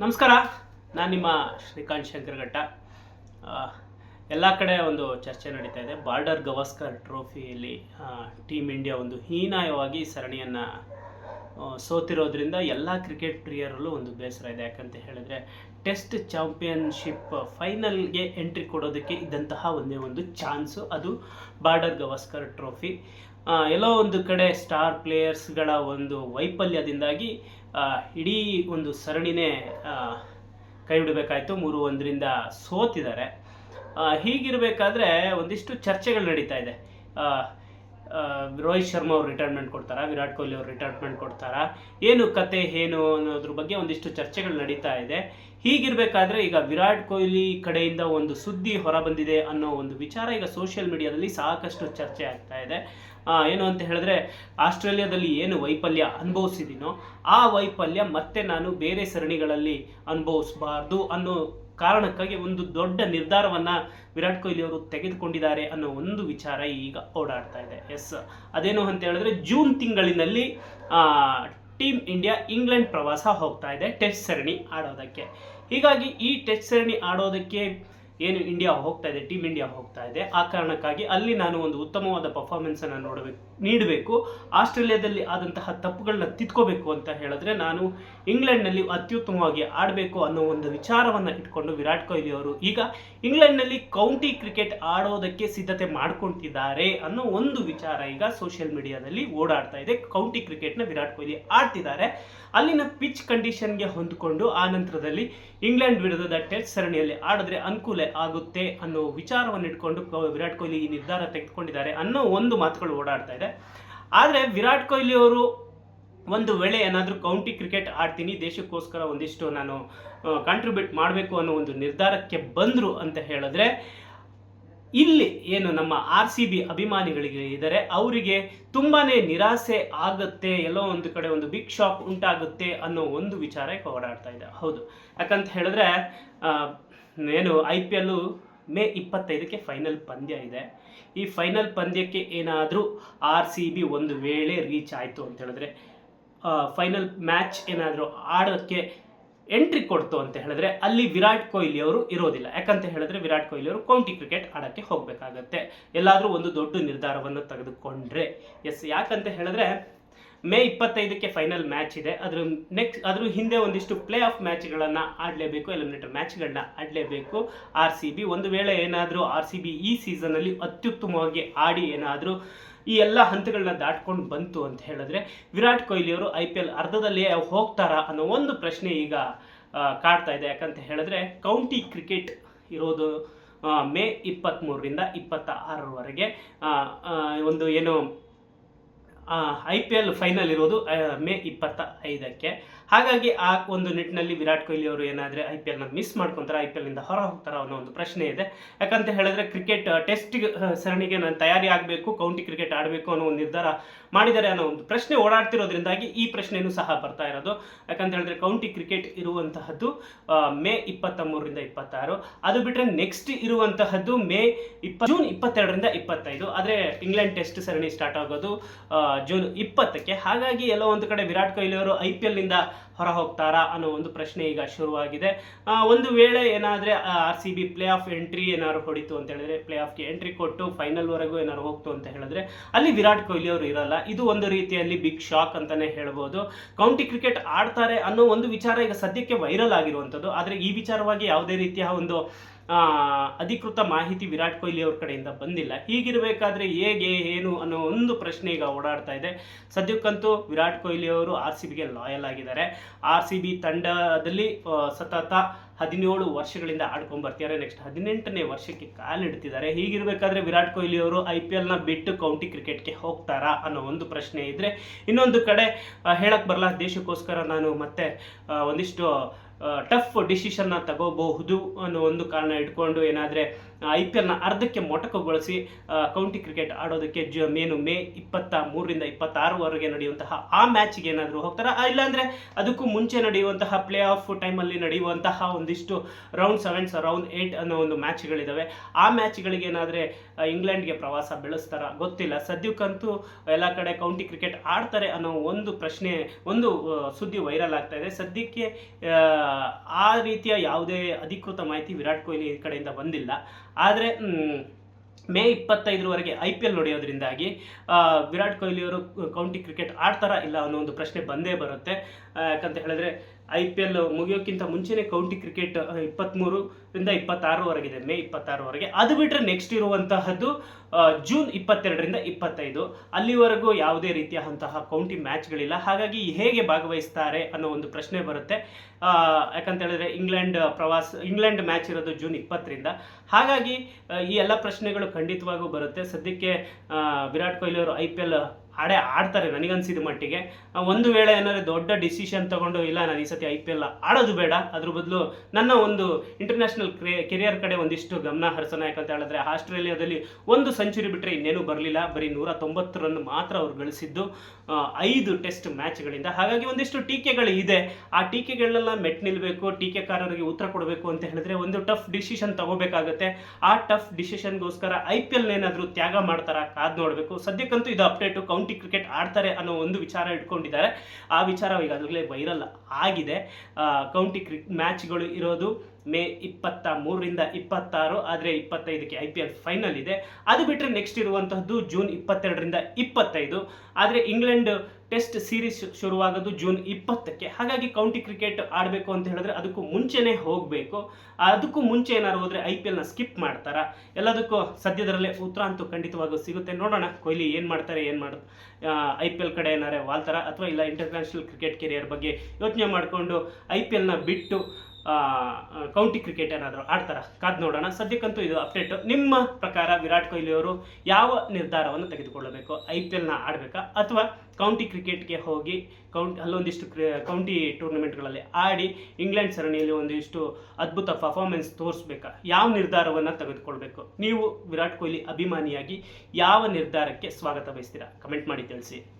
ನಮಸ್ಕಾರ. ನಾನು ನಿಮ್ಮ ಶ್ರೀಕಾಂತ್ ಶಂಕರಘಟ್ಟ ಎಲ್ಲ ಕಡೆ ಒಂದು ಚರ್ಚೆ ನಡೀತಾ ಇದೆ. ಬಾರ್ಡರ್ ಗವಾಸ್ಕರ್ ಟ್ರೋಫಿಯಲ್ಲಿ ಟೀಮ್ ಇಂಡಿಯಾ ಒಂದು ಹೀನಾಯವಾಗಿ ಸರಣಿಯನ್ನು ಸೋತಿರೋದ್ರಿಂದ ಎಲ್ಲ ಕ್ರಿಕೆಟ್ ಪ್ರಿಯರಲ್ಲೂ ಒಂದು ಬೇಸರ ಇದೆ. ಯಾಕಂತ ಹೇಳಿದ್ರೆ, ಟೆಸ್ಟ್ ಚಾಂಪಿಯನ್ಶಿಪ್ ಫೈನಲ್ಗೆ ಎಂಟ್ರಿ ಕೊಡೋದಕ್ಕೆ ಇದ್ದಂತಹ ಒಂದೇ ಒಂದು ಚಾನ್ಸು. ಅದು ಬಾರ್ಡರ್ ಗವಾಸ್ಕರ್ ಟ್ರೋಫಿ. ಎಲ್ಲೋ ಒಂದು ಕಡೆ ಸ್ಟಾರ್ ಪ್ಲೇಯರ್ಸ್ಗಳ ಒಂದು ವೈಫಲ್ಯದಿಂದಾಗಿ ಇಡೀ ಒಂದು ಸರಣಿನೇ ಕೈ ಬಿಡಬೇಕಾಯ್ತು. ಮೂರು ಒಂದರಿಂದ ಸೋತಿದ್ದಾರೆ. ಹೀಗಿರಬೇಕಾದ್ರೆ ಒಂದಿಷ್ಟು ಚರ್ಚೆಗಳು ನಡೀತಾ ಇದೆ. ರೋಹಿತ್ ಶರ್ಮಾ ಅವರು ರಿಟೈರ್ಮೆಂಟ್ ಕೊಡ್ತಾರಾ? ವಿರಾಟ್ ಕೊಹ್ಲಿ ಅವರು ರಿಟೈರ್ಮೆಂಟ್ ಕೊಡ್ತಾರಾ? ಏನು ಕತೆ, ಏನು ಅನ್ನೋದ್ರ ಬಗ್ಗೆ ಒಂದಿಷ್ಟು ಚರ್ಚೆಗಳು ನಡೀತಾ ಇದೆ. ಹೀಗಿರಬೇಕಾದ್ರೆ ಈಗ ವಿರಾಟ್ ಕೊಹ್ಲಿ ಕಡೆಯಿಂದ ಒಂದು ಸುದ್ದಿ ಹೊರಬಂದಿದೆ ಅನ್ನೋ ಒಂದು ವಿಚಾರ ಈಗ ಸೋಷಿಯಲ್ ಮೀಡಿಯಾದಲ್ಲಿ ಸಾಕಷ್ಟು ಚರ್ಚೆ ಆಗ್ತಾ ಇದೆ. ಏನು ಅಂತ ಹೇಳಿದ್ರೆ ಆಸ್ಟ್ರೇಲಿಯಾದಲ್ಲಿ ಏನು ವೈಫಲ್ಯ ಅನುಭವಿಸಿದ್ದೀನೋ ಆ ವೈಫಲ್ಯ ಮತ್ತೆ ನಾನು ಬೇರೆ ಸರಣಿಗಳಲ್ಲಿ ಅನುಭವಿಸಬಾರ್ದು ಅನ್ನೋ ಕಾರಣಕ್ಕಾಗಿ ಒಂದು ದೊಡ್ಡ ನಿರ್ಧಾರವನ್ನು ವಿರಾಟ್ ಕೊಹ್ಲಿ ಅವರು ತೆಗೆದುಕೊಂಡಿದ್ದಾರೆ ಅನ್ನೋ ಒಂದು ವಿಚಾರ ಈಗ ಓಡಾಡ್ತಾ ಇದೆ. ಎಸ್ ಅದೇನು ಅಂತ ಹೇಳಿದ್ರೆ ಜೂನ್ ತಿಂಗಳಿನಲ್ಲಿ ಟೀಮ್ ಇಂಡಿಯಾ ಇಂಗ್ಲೆಂಡ್ ಪ್ರವಾಸ ಹೋಗ್ತಾ ಇದೆ ಟೆಸ್ಟ್ ಸರಣಿ ಆಡೋದಕ್ಕೆ. ಹೀಗಾಗಿ ಈ ಟೆಸ್ಟ್ ಸರಣಿ ಆಡೋದಕ್ಕೆ ಏನು ಇಂಡಿಯಾ ಹೋಗ್ತಾ ಇದೆ ಟೀಮ್ ಇಂಡಿಯಾ ಹೋಗ್ತಾ ಇದೆ. ಆ ಕಾರಣಕ್ಕಾಗಿ ಅಲ್ಲಿ ನಾನು ಒಂದು ಉತ್ತಮವಾದ ಪರ್ಫಾರ್ಮೆನ್ಸ್ ಅನ್ನು ನೋಡಬೇಕು, ನೀಡಬೇಕು. ಆಸ್ಟ್ರೇಲಿಯಾದಲ್ಲಿ ಆದಂತಹ ತಪ್ಪುಗಳನ್ನ ತಿದ್ಕೋಬೇಕು ಅಂತ ಹೇಳಿದ್ರೆ ನಾನು ಇಂಗ್ಲೆಂಡ್ನಲ್ಲಿ ಅತ್ಯುತ್ತಮವಾಗಿ ಆಡಬೇಕು ಅನ್ನೋ ಒಂದು ವಿಚಾರವನ್ನು ಇಟ್ಕೊಂಡು ವಿರಾಟ್ ಕೊಹ್ಲಿ ಅವರು ಈಗ ಇಂಗ್ಲೆಂಡ್ನಲ್ಲಿ ಕೌಂಟಿ ಕ್ರಿಕೆಟ್ ಆಡೋದಕ್ಕೆ ಸಿದ್ಧತೆ ಮಾಡ್ಕೊಳ್ತಿದ್ದಾರೆ ಅನ್ನೋ ಒಂದು ವಿಚಾರ ಈಗ ಸೋಷಿಯಲ್ ಮೀಡಿಯಾದಲ್ಲಿ ಓಡಾಡ್ತಾ ಇದೆ. ಕೌಂಟಿ ಕ್ರಿಕೆಟ್ನ ವಿರಾಟ್ ಕೊಹ್ಲಿ ಆಡ್ತಿದ್ದಾರೆ. ಅಲ್ಲಿನ ಪಿಚ್ ಕಂಡೀಷನ್ಗೆ ಹೊಂದಿಕೊಂಡು ಆ ನಂತರದಲ್ಲಿ ಇಂಗ್ಲೆಂಡ್ ವಿರುದ್ಧದ ಟೆಸ್ಟ್ ಸರಣಿಯಲ್ಲಿ ಆಡಿದ್ರೆ ಅನುಕೂಲ ಆಗುತ್ತೆ ಅನ್ನೋ ವಿಚಾರವನ್ನು ಇಟ್ಕೊಂಡು ವಿರಾಟ್ ಕೊಹ್ಲಿ ಈ ನಿರ್ಧಾರ ತೆಗೆದುಕೊಂಡಿದ್ದಾರೆ ಅನ್ನೋ ಒಂದು ಮಾತುಗಳು ಓಡಾಡ್ತಾ ಇದೆ. ಆದರೆ ವಿರಾಟ್ ಕೊಹ್ಲಿ ಅವರು ಒಂದು ವೇಳೆ ಏನಾದರೂ ಕೌಂಟಿ ಕ್ರಿಕೆಟ್ ಆಡ್ತೀನಿ, ದೇಶಕ್ಕೋಸ್ಕರ ಒಂದಿಷ್ಟು ನಾನು ಕಾಂಟ್ರಿಬ್ಯೂಟ್ ಮಾಡಬೇಕು ಅನ್ನೋ ಒಂದು ನಿರ್ಧಾರಕ್ಕೆ ಬಂದರು ಅಂತ ಹೇಳಿದ್ರೆ ಇಲ್ಲಿ ಏನು ನಮ್ಮ ಆರ್ ಸಿ ಬಿ ಅಭಿಮಾನಿಗಳಿಗೆ ಇದ್ದಾರೆ, ಅವರಿಗೆ ತುಂಬಾನೇ ನಿರಾಸೆ ಆಗುತ್ತೆ, ಎಲ್ಲೋ ಒಂದು ಕಡೆ ಒಂದು ಬಿಗ್ ಶಾಕ್ ಉಂಟಾಗುತ್ತೆ ಅನ್ನೋ ಒಂದು ವಿಚಾರ ಓಡಾಡ್ತಾ ಇದೆ. ಹೌದು. ಯಾಕಂತ ಹೇಳಿದ್ರೆ ಏನು ಐ ಪಿ ಎಲ್ಲು ಮೇ ಇಪ್ಪತ್ತೈದಕ್ಕೆ ಫೈನಲ್ ಪಂದ್ಯ ಇದೆ. ಈ ಫೈನಲ್ ಪಂದ್ಯಕ್ಕೆ ಏನಾದರೂ ಆರ್ ಸಿ ಬಿ ಒಂದು ವೇಳೆ ರೀಚ್ ಆಯಿತು ಅಂತ ಹೇಳಿದ್ರೆ ಫೈನಲ್ ಮ್ಯಾಚ್ ಏನಾದರೂ ಆಡೋಕ್ಕೆ ಎಂಟ್ರಿ ಕೊಡ್ತು ಅಂತ ಹೇಳಿದ್ರೆ ಅಲ್ಲಿ ವಿರಾಟ್ ಕೊಹ್ಲಿ ಅವರು ಇರೋದಿಲ್ಲ. ಯಾಕಂತ ಹೇಳಿದ್ರೆ ವಿರಾಟ್ ಕೊಹ್ಲಿ ಅವರು ಕೌಂಟಿ ಕ್ರಿಕೆಟ್ ಆಡೋಕ್ಕೆ ಹೋಗಬೇಕಾಗತ್ತೆ. ಎಲ್ಲಾದರೂ ಒಂದು ದೊಡ್ಡ ನಿರ್ಧಾರವನ್ನು ತೆಗೆದುಕೊಂಡ್ರೆ. ಎಸ್ ಯಾಕಂತ ಹೇಳಿದ್ರೆ ಮೇ ಇಪ್ಪತ್ತೈದಕ್ಕೆ ಫೈನಲ್ ಮ್ಯಾಚ್ ಇದೆ. ಅದ್ರ ನೆಕ್ಸ್ಟ್ ಅದ್ರ ಹಿಂದೆ ಒಂದಿಷ್ಟು ಪ್ಲೇ ಆಫ್ ಮ್ಯಾಚ್ಗಳನ್ನು ಆಡಲೇಬೇಕು ಎಲಿಮಿನೇಟರ್ ಮ್ಯಾಚ್ಗಳನ್ನ ಆಡಲೇಬೇಕು. ಆರ್ ಸಿ ಬಿ ಒಂದು ವೇಳೆ ಏನಾದರೂ ಆರ್ ಸಿ ಬಿ ಈ ಸೀಸನಲ್ಲಿ ಅತ್ಯುತ್ತಮವಾಗಿ ಆಡಿ ಏನಾದರೂ ಈ ಎಲ್ಲ ಹಂತಗಳನ್ನ ದಾಟ್ಕೊಂಡು ಬಂತು ಅಂತ ಹೇಳಿದ್ರೆ ವಿರಾಟ್ ಕೊಹ್ಲಿ ಅವರು ಐ ಪಿ ಎಲ್ ಅರ್ಧದಲ್ಲಿ ಹೋಗ್ತಾರಾ ಅನ್ನೋ ಒಂದು ಪ್ರಶ್ನೆ ಈಗ ಕಾಡ್ತಾ ಇದೆ. ಯಾಕಂತ ಹೇಳಿದ್ರೆ ಕೌಂಟಿ ಕ್ರಿಕೆಟ್ ಇರೋದು ಮೇ ಇಪ್ಪತ್ತ್ಮೂರರಿಂದ ಇಪ್ಪತ್ತ ಆರರವರೆಗೆ ಒಂದು ಏನು ಐ ಪಿ ಎಲ್ ಫೈನಲ್ ಇರೋದು ಮೇ ಇಪ್ಪತ್ತ ಐದಕ್ಕೆ ಹಾಗಾಗಿ ಆ ಒಂದು ನಿಟ್ಟಿನಲ್ಲಿ ವಿರಾಟ್ ಕೊಹ್ಲಿ ಅವರು ಏನಾದರೆ ಐ ಪಿ ಎಲ್ನ ಮಿಸ್ ಮಾಡ್ಕೊತಾರೆ ಐ ಪಿ ಎಲ್ನಿಂದ ಹೊರ ಹೋಗ್ತಾರ ಅನ್ನೋ ಒಂದು ಪ್ರಶ್ನೆ ಇದೆ. ಯಾಕಂತ ಹೇಳಿದ್ರೆ ಕ್ರಿಕೆಟ್ ಟೆಸ್ಟ್ ಸರಣಿಗೆ ನಾನು ತಯಾರಿ ಆಗಬೇಕು ಕೌಂಟಿ ಕ್ರಿಕೆಟ್ ಆಡಬೇಕು ಅನ್ನೋ ಒಂದು ನಿರ್ಧಾರ ಮಾಡಿದ್ದಾರೆ ಅನ್ನೋ ಒಂದು ಪ್ರಶ್ನೆ ಓಡಾಡ್ತಿರೋದ್ರಿಂದಾಗಿ ಈ ಪ್ರಶ್ನೆಯೂ ಸಹ ಬರ್ತಾ ಇರೋದು. ಯಾಕಂತ ಹೇಳಿದ್ರೆ ಕೌಂಟಿ ಕ್ರಿಕೆಟ್ ಇರುವಂತಹದ್ದು ಮೇ ಇಪ್ಪತ್ತ ಮೂರರಿಂದ ಇಪ್ಪತ್ತಾರು. ಅದು ಬಿಟ್ಟರೆ ನೆಕ್ಸ್ಟ್ ಇರುವಂತಹದ್ದು ಮೇ ಇಪ್ಪ, ಜೂನ್ ಇಪ್ಪತ್ತೆರಡರಿಂದ ಇಪ್ಪತ್ತೈದು. ಆದರೆ ಇಂಗ್ಲೆಂಡ್ ಟೆಸ್ಟ್ ಸರಣಿ ಸ್ಟಾರ್ಟ್ ಆಗೋದು ಜೂನ್ ಇಪ್ಪತ್ತಕ್ಕೆ. ಹಾಗಾಗಿ ಎಲ್ಲೋ ಒಂದು ಕಡೆ ವಿರಾಟ್ ಕೊಹ್ಲಿ ಅವರು ಐ ಪಿ ಎಲ್ನಿಂದ ಹೊರ ಹೋಗ್ತಾರಾ ಅನ್ನೋ ಒಂದು ಪ್ರಶ್ನೆ ಈಗ ಶುರುವಾಗಿದೆ. ಒಂದು ವೇಳೆ ಏನಾದರೆ R C B play off entry ಏನಾದ್ರು ಹೊಡಿತು ಅಂತ ಹೇಳಿದ್ರೆ ಪ್ಲೇ ಆಫ್ಗೆ ಎಂಟ್ರಿ ಕೊಟ್ಟು ಫೈನಲ್ವರೆಗೂ ಏನಾದ್ರು ಹೋಗ್ತು ಅಂತ ಹೇಳಿದ್ರೆ, ಅಲ್ಲಿ ವಿರಾಟ್ ಕೊಹ್ಲಿ ಅವರು ಇರಲ್ಲ. ಇದು ಒಂದು ರೀತಿಯಲ್ಲಿ ಬಿಗ್ ಶಾಕ್ ಅಂತಾನೆ ಹೇಳ್ಬೋದು. ಕೌಂಟಿ ಕ್ರಿಕೆಟ್ ಆಡ್ತಾರೆ ಅನ್ನೋ ಒಂದು ವಿಚಾರ ಈಗ ಸದ್ಯಕ್ಕೆ ವೈರಲ್ ಆಗಿರುವಂಥದ್ದು. ಆದರೆ ಈ ವಿಚಾರವಾಗಿ ಯಾವುದೇ ರೀತಿಯ ಒಂದು ಅಧಿಕೃತ ಮಾಹಿತಿ ವಿರಾಟ್ ಕೊಹ್ಲಿ ಅವ್ರ ಕಡೆಯಿಂದ ಬಂದಿಲ್ಲ. ಹೀಗಿರಬೇಕಾದ್ರೆ ಹೇಗೆ, ಏನು ಅನ್ನೋ ಒಂದು ಪ್ರಶ್ನೆ ಈಗ ಓಡಾಡ್ತಾ ಇದೆ. ಸದ್ಯಕ್ಕಂತೂ ವಿರಾಟ್ ಕೊಹ್ಲಿ ಅವರು ಆರ್ ಸಿ ಬಿಗೆ ಲಾಯಲ್ ಆಗಿದ್ದಾರೆ. ಆರ್ ಸಿ ಬಿ ತಂಡದಲ್ಲಿ ಸತತ ಹದಿನೇಳು ವರ್ಷಗಳಿಂದ ಆಡ್ಕೊಂಬರ್ತಿದ್ದಾರೆ ನೆಕ್ಸ್ಟ್ ಹದಿನೆಂಟನೇ ವರ್ಷಕ್ಕೆ ಕಾಲಿಡ್ತಿದ್ದಾರೆ ಹೀಗಿರಬೇಕಾದ್ರೆ ವಿರಾಟ್ ಕೊಹ್ಲಿ ಅವರು ಐ ಪಿ ಎಲ್ನ ಬಿಟ್ಟು ಕೌಂಟಿ ಕ್ರಿಕೆಟ್ಗೆ ಹೋಗ್ತಾರಾ ಅನ್ನೋ ಒಂದು ಪ್ರಶ್ನೆ ಇದ್ದರೆ ಇನ್ನೊಂದು ಕಡೆ ಹೇಳಕ್ಕೆ ಹೇಳಕ್ ಬರಲ್ಲ. ದೇಶಕ್ಕೋಸ್ಕರ ನಾನು ಮತ್ತೆ ಒಂದಿಷ್ಟು ಟಫ್ ಡಿಸಿಷನ್ನ ತಗೋಬಹುದು ಅನ್ನೋ ಒಂದು ಕಾರಣ ಇಟ್ಕೊಂಡು ಏನಾದರೆ ಐ ಪಿ ಎಲ್ನ ಅರ್ಧಕ್ಕೆ ಮೊಟಕಗೊಳಿಸಿ ಕೌಂಟಿ ಕ್ರಿಕೆಟ್ ಆಡೋದಕ್ಕೆ ಜ, ಮೇನು, ಮೇ ಇಪ್ಪತ್ತ ಮೂರರಿಂದ ಇಪ್ಪತ್ತಾರವರೆಗೆ ನಡೆಯುವಂತಹ ಆ ಮ್ಯಾಚ್ಗೆ ಏನಾದರೂ ಹೋಗ್ತಾರಾ? ಇಲ್ಲಾಂದರೆ ಅದಕ್ಕೂ ಮುಂಚೆ ನಡೆಯುವಂತಹ ಪ್ಲೇ ಆಫ್ ಟೈಮಲ್ಲಿ ನಡೆಯುವಂತಹ ಒಂದಿಷ್ಟು ರೌಂಡ್ ಸೆವೆನ್ಸ್ ರೌಂಡ್ ಏಯ್ಟ್ ಅನ್ನೋ ಒಂದು ಮ್ಯಾಚ್ಗಳಿದ್ದಾವೆ ಆ ಮ್ಯಾಚ್ಗಳಿಗೆ ಏನಾದರೆ ಇಂಗ್ಲೆಂಡ್ಗೆ ಪ್ರವಾಸ ಬೆಳೆಸ್ತಾರ? ಗೊತ್ತಿಲ್ಲ. ಸದ್ಯಕ್ಕಂತೂ ಎಲ್ಲ ಕಡೆ ಕೌಂಟಿ ಕ್ರಿಕೆಟ್ ಆಡ್ತಾರೆ ಅನ್ನೋ ಒಂದು ಪ್ರಶ್ನೆ, ಒಂದು ಸುದ್ದಿ ವೈರಲ್ ಆಗ್ತಾ ಇದೆ. ಸದ್ಯಕ್ಕೆ, ಆ ರೀತಿಯ ಯಾವುದೇ ಅಧಿಕೃತ ಮಾಹಿತಿ ವಿರಾಟ್ ಕೊಹ್ಲಿ ಕಡೆಯಿಂದ ಬಂದಿಲ್ಲ. ಆದರೆ ಮೇ ಇಪ್ಪತ್ತೈದರವರೆಗೆ ಐ ಪಿ ಎಲ್ ನಡೆಯೋದ್ರಿಂದಾಗಿ ವಿರಾಟ್ ಕೊಹ್ಲಿಯವರು ಕೌಂಟಿ ಕ್ರಿಕೆಟ್ ಆಡ್ತಾರಾ ಇಲ್ಲ ಅನ್ನೋ ಒಂದು ಪ್ರಶ್ನೆ ಬಂದೇ ಬರುತ್ತೆ. ಯಾಕಂತ ಹೇಳಿದ್ರೆ ಐ ಪಿ ಎಲ್ ಮುಗಿಯೋಕ್ಕಿಂತ ಮುಂಚೆನೇ ಕೌಂಟಿ ಕ್ರಿಕೆಟ್ ಇಪ್ಪತ್ತ್ಮೂರರಿಂದ ಇಪ್ಪತ್ತಾರವರೆಗಿದೆ ಮೇ ಇಪ್ಪತ್ತಾರವರೆಗೆ ಅದು ಬಿಟ್ಟರೆ ನೆಕ್ಸ್ಟ್ ಇರುವಂತಹದ್ದು ಜೂನ್ ಇಪ್ಪತ್ತೆರಡರಿಂದ ಇಪ್ಪತ್ತೈದು. ಅಲ್ಲಿವರೆಗೂ ಯಾವುದೇ ರೀತಿಯಾದಂತಹ ಕೌಂಟಿ ಮ್ಯಾಚ್ಗಳಿಲ್ಲ ಹಾಗಾಗಿ ಹೇಗೆ ಭಾಗವಹಿಸ್ತಾರೆ ಅನ್ನೋ ಒಂದು ಪ್ರಶ್ನೆ ಬರುತ್ತೆ. ಯಾಕಂತ ಹೇಳಿದ್ರೆ ಇಂಗ್ಲೆಂಡ್ ಪ್ರವಾಸ, ಇಂಗ್ಲೆಂಡ್ ಮ್ಯಾಚ್ ಇರೋದು ಜೂನ್ ಇಪ್ಪತ್ತರಿಂದ. ಹಾಗಾಗಿ ಈ ಎಲ್ಲ ಪ್ರಶ್ನೆಗಳು ಖಂಡಿತವಾಗೂ ಬರುತ್ತೆ. ಸದ್ಯಕ್ಕೆ ವಿರಾಟ್ ಕೊಹ್ಲಿ ಅವರು ಐ ಪಿ ಎಲ್ ಆಡೇ ಆಡ್ತಾರೆ ನನಗನ್ಸಿದ ಮಟ್ಟಿಗೆ. ಒಂದು ವೇಳೆ ಏನಾದ್ರೆ ದೊಡ್ಡ ಡಿಸಿಷನ್ ತಗೊಂಡು, ಇಲ್ಲ, ನಾನು ಈ ಸತಿ ಐ ಪಿ ಎಲ್ ಆಡೋದು ಬೇಡ, ಅದ್ರ ಬದಲು ನನ್ನ ಒಂದು ಇಂಟರ್ನ್ಯಾಷನಲ್ ಕೆರಿಯರ್ ಕಡೆ ಒಂದಿಷ್ಟು ಗಮನ ಹರಿಸೋಣ. ಯಾಕಂತ ಹೇಳಿದ್ರೆ ಆಸ್ಟ್ರೇಲಿಯಾದಲ್ಲಿ ಒಂದು ಸೆಂಚುರಿ ಬಿಟ್ಟರೆ ಇನ್ನೇನು ಬರಲಿಲ್ಲ. ಬರೀ ನೂರ ತೊಂಬತ್ತು ರನ್ ಮಾತ್ರ ಅವ್ರು ಗಳಿಸಿದ್ದು ಐದು ಟೆಸ್ಟ್ ಮ್ಯಾಚ್ಗಳಿಂದ ಹಾಗಾಗಿ ಒಂದಿಷ್ಟು ಟೀಕೆಗಳು ಇದೆ. ಆ ಟೀಕೆಗಳನ್ನೆಲ್ಲ ಮೆಟ್ ನಿಲ್ಲಬೇಕು ಟೀಕೆಕಾರರಿಗೆ ಉತ್ತರ ಕೊಡಬೇಕು ಅಂತ ಹೇಳಿದ್ರೆ ಒಂದು ಟಫ್ ಡಿಸಿಷನ್ ತಗೋಬೇಕಾಗುತ್ತೆ. ಆ ಟಫ್ ಡಿಸಿಷನ್ಗೋಸ್ಕರ ಐ ಪಿ ಎಲ್ ಏನಾದರೂ ತ್ಯಾಗ ಮಾಡ್ತಾರಾ ಕಾದ್ ನೋಡಬೇಕು. ಸದ್ಯಕ್ಕಂತೂ ಇದು ಅಪ್ಡೇಟು ಕೌಂಟಿ ಕ್ರಿಕೆಟ್ ಆಡ್ತಾರೆ ಅನ್ನೋ ಒಂದು ವಿಚಾರ ಇಟ್ಕೊಂಡಿದ್ದಾರೆ. ಆ ವಿಚಾರ ಈಗಾಗಲೇ ವೈರಲ್ ಆಗಿದೆ. ಕೌಂಟಿ ಕ್ರಿ ಮ್ಯಾಚ್ಗಳು ಇರೋದು ಮೇ ಇಪ್ಪತ್ತ ಮೂರರಿಂದ ಇಪ್ಪತ್ತಾರು, ಆದರೆ ಇಪ್ಪತ್ತೈದಕ್ಕೆ ಐ ಪಿ ಎಲ್ ಫೈನಲ್ ಇದೆ. ಅದು ಬಿಟ್ಟರೆ ನೆಕ್ಸ್ಟ್ ಇರುವಂತಹದ್ದು ಜೂನ್ ಇಪ್ಪತ್ತೆರಡರಿಂದ ಇಪ್ಪತ್ತೈದು. ಆದರೆ ಇಂಗ್ಲೆಂಡ್ ಟೆಸ್ಟ್ ಸೀರೀಸ್ ಶುರುವಾಗೋದು ಜೂನ್ ಇಪ್ಪತ್ತಕ್ಕೆ. ಹಾಗಾಗಿ ಕೌಂಟಿ ಕ್ರಿಕೆಟ್ ಆಡಬೇಕು ಅಂತ ಹೇಳಿದ್ರೆ ಅದಕ್ಕೂ ಮುಂಚೆನೇ ಹೋಗಬೇಕು. ಅದಕ್ಕೂ ಮುಂಚೆ ಏನಾದ್ರು ಹೋದರೆ ಐ ಪಿ ಎಲ್ನ ಸ್ಕಿಪ್ ಮಾಡ್ತಾರಾ? ಎಲ್ಲದಕ್ಕೂ ಸದ್ಯದರಲ್ಲೇ ಉತ್ತರ ಅಂತೂ ಖಂಡಿತವಾಗೂ ಸಿಗುತ್ತೆ. ನೋಡೋಣ ಕೊಹ್ಲಿ ಏನು ಮಾಡ್ತಾರೆ, ಏನು ಮಾಡ ಐ ಪಿ ಎಲ್ ಕಡೆ ಏನಾರೇ ವಾಲ್ತಾರ? ಅಥವಾ ಇಲ್ಲ ಇಂಟರ್ನ್ಯಾಷನಲ್ ಕ್ರಿಕೆಟ್ ಕೆರಿಯರ್ ಬಗ್ಗೆ ಯೋಚನೆ ಮಾಡಿಕೊಂಡು ಐ ಪಿ ಎಲ್ನ ಬಿಟ್ಟು ಕೌಂಟಿ ಕ್ರಿಕೆಟ್ ಏನಾದರೂ ಆಡ್ತಾರ? ಕಾದ್ ನೋಡೋಣ. ಸದ್ಯಕ್ಕಂತೂ ಇದು ಅಪ್ಡೇಟ್ ನಿಮ್ಮ ಪ್ರಕಾರ ವಿರಾಟ್ ಕೊಹ್ಲಿ ಅವರು ಯಾವ ನಿರ್ಧಾರವನ್ನು ತೆಗೆದುಕೊಳ್ಳಬೇಕು? ಐ ಪಿ ಎಲ್ನ ಆಡಬೇಕಾ? ಅಥವಾ ಕೌಂಟಿ ಕ್ರಿಕೆಟ್ಗೆ ಹೋಗಿ ಕೌಂಟ್ ಅಲ್ಲೊಂದಿಷ್ಟು ಕೌಂಟಿ ಟೂರ್ನಮೆಂಟ್ಗಳಲ್ಲಿ ಆಡಿ ಇಂಗ್ಲೆಂಡ್ ಸರಣಿಯಲ್ಲಿ ಒಂದಿಷ್ಟು ಅದ್ಭುತ ಪರ್ಫಾರ್ಮೆನ್ಸ್ ತೋರಿಸ್ಬೇಕಾ? ಯಾವ ನಿರ್ಧಾರವನ್ನು ತೆಗೆದುಕೊಳ್ಬೇಕು? ನೀವು ವಿರಾಟ್ ಕೊಹ್ಲಿ ಅಭಿಮಾನಿಯಾಗಿ ಯಾವ ನಿರ್ಧಾರಕ್ಕೆ ಸ್ವಾಗತ ಬಯಸ್ತೀರಾ? ಕಮೆಂಟ್ ಮಾಡಿ ತಿಳಿಸಿ.